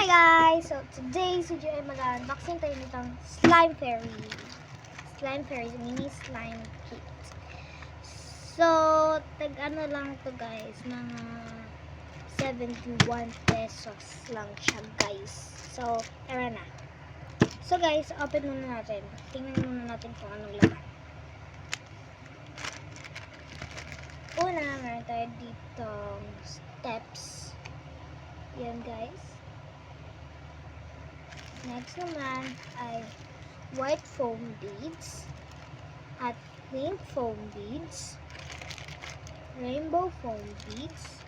Hi guys! So today, si Joy mag-unboxing tayo nitong Slime Fairy. Slime Fairy, mini slime kit. So, tag ano lang to guys, mga 71 pesos lang siya guys. So, tara na. So guys, open muna natin. Tingnan muna natin kung anong laman. Una, meron tayo ditong steps. Yan guys. Next naman ay white foam beads at pink foam beads, rainbow foam beads,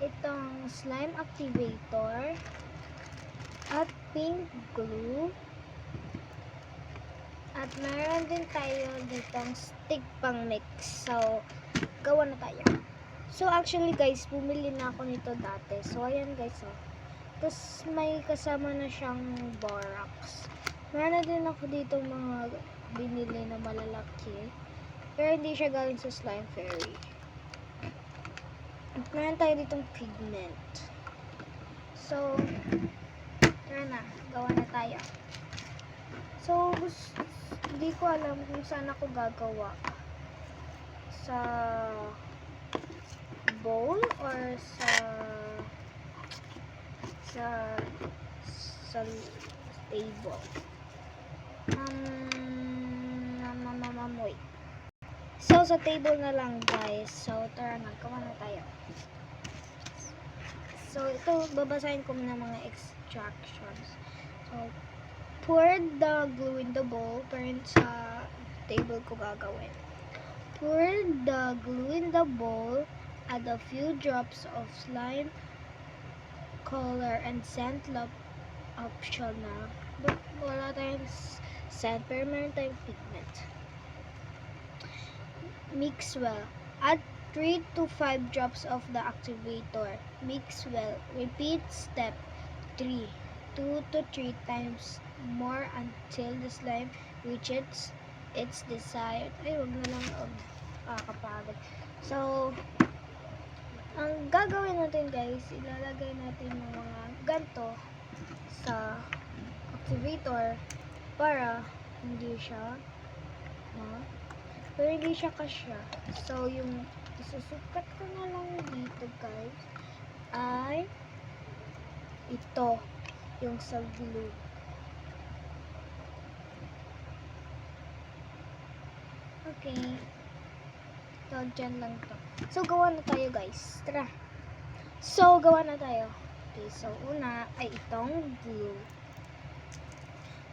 itong slime activator, at pink glue, at meron din tayo ditong stick pang mix. So, gawa na tayo. So, actually guys, bumili na ako nito dati. So, ayan guys, oh. Tapos, may kasama na siyang borax. Meron din ako dito mga binili na malalaki. Pero hindi siya galing sa Slime Fairy. At meron tayo ditong pigment. So, tara na. Gawa na tayo. So, hindi ko alam kung saan ako gagawa. Sa bowl or sa sa sa table. Um, mamamamoy. So, sa table na lang, guys. So, tara na. Gawa na tayo. So, ito, babasahin ko muna mga extractions. So, pour the glue in the bowl. Pero sa table ko gagawin. Pour the glue in the bowl. Add a few drops of slime color and scent love optional. But wala tayong scent, pero meron tayong pigment. Mix well. Add 3 to 5 drops of the activator. Mix well. Repeat step 3. 2 to 3 times more until the slime reaches its desired. Ay, wag na lang. Oh, Kakapagod. So, ang gagawin natin guys, ilalagay natin yung mga ganto sa activator para hindi siya ha? pero hindi siya kasya. So, yung isusukat ko na lang dito guys ay ito yung sa glue. Okay. So, dyan lang to. So, gawa na tayo guys. Tara. So, gawa na tayo. Okay, so una ay itong glue.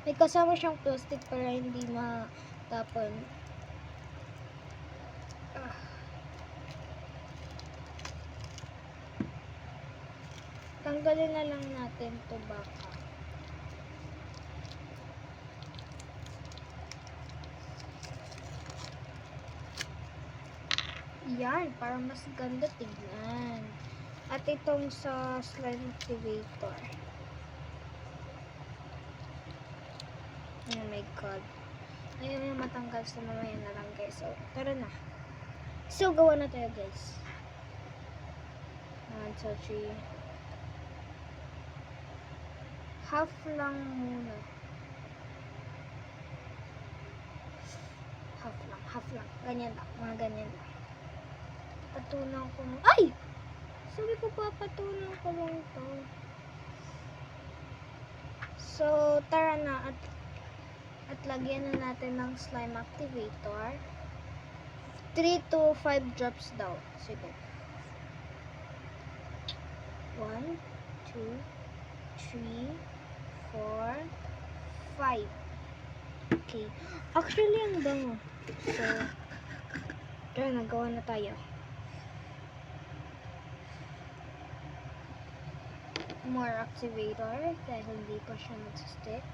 May kasama siyang plastic para hindi matapon. Ah. Tanggalin na lang natin to baka. Yan, para mas ganda tignan. At itong sa slime activator. Oh my god. Ayun yung matanggal sa mamaya na lang guys. So, tara na. So, gawa na tayo guys. 1, 2, 3. Half lang muna. Half lang, half lang. Ganyan lang, mga ganyan lang. Patunaw ko. Ay! Sabi ko pa, patunaw ko lang to. So, tara na at at lagyan na natin ng slime activator. 3 to 5 drops daw. Sige. 1, 2, 3, 4, 5. Okay. Actually, ang bango. So, tara, nagawa na tayo. More activator dahil hindi pa siya nagsistick.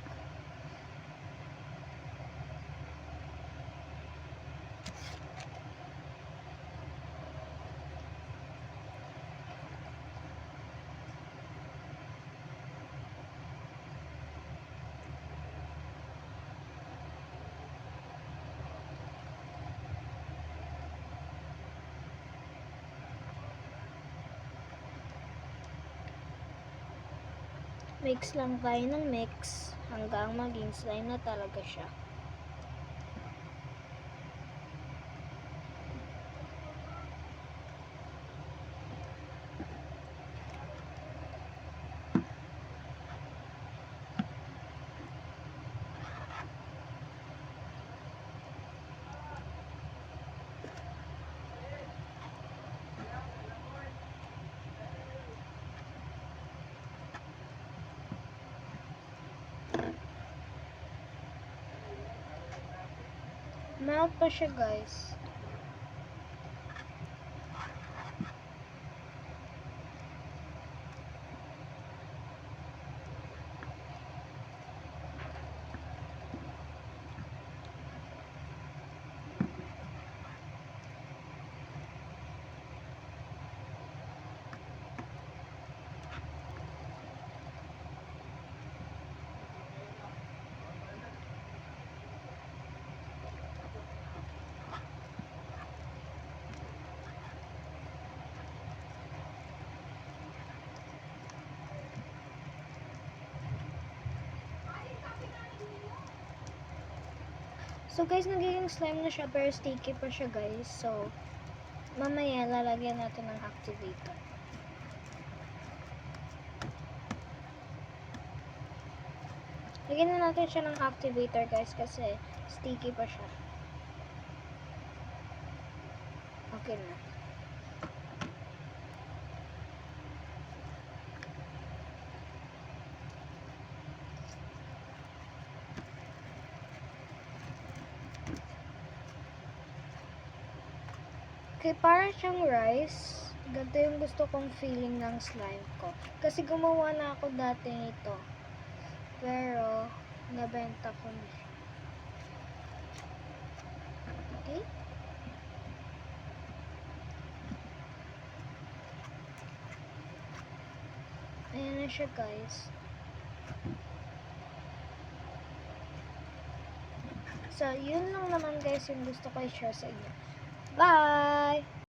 Mix lang tayo ng mix hanggang maging slime na talaga siya. Melt pa siya guys. So guys, nagiging slime na siya pero sticky pa siya guys. So, mamaya lalagyan natin ng activator. Lagyan na natin siya ng activator guys kasi sticky pa siya. Okay na. Okay, para siyang rice. Ganito yung gusto kong feeling ng slime ko. Kasi gumawa na ako dati nito. Pero, nabenta ko na. Okay? Ayan na siya guys. So, yun lang naman guys yung gusto ko i-share sa inyo. Bye!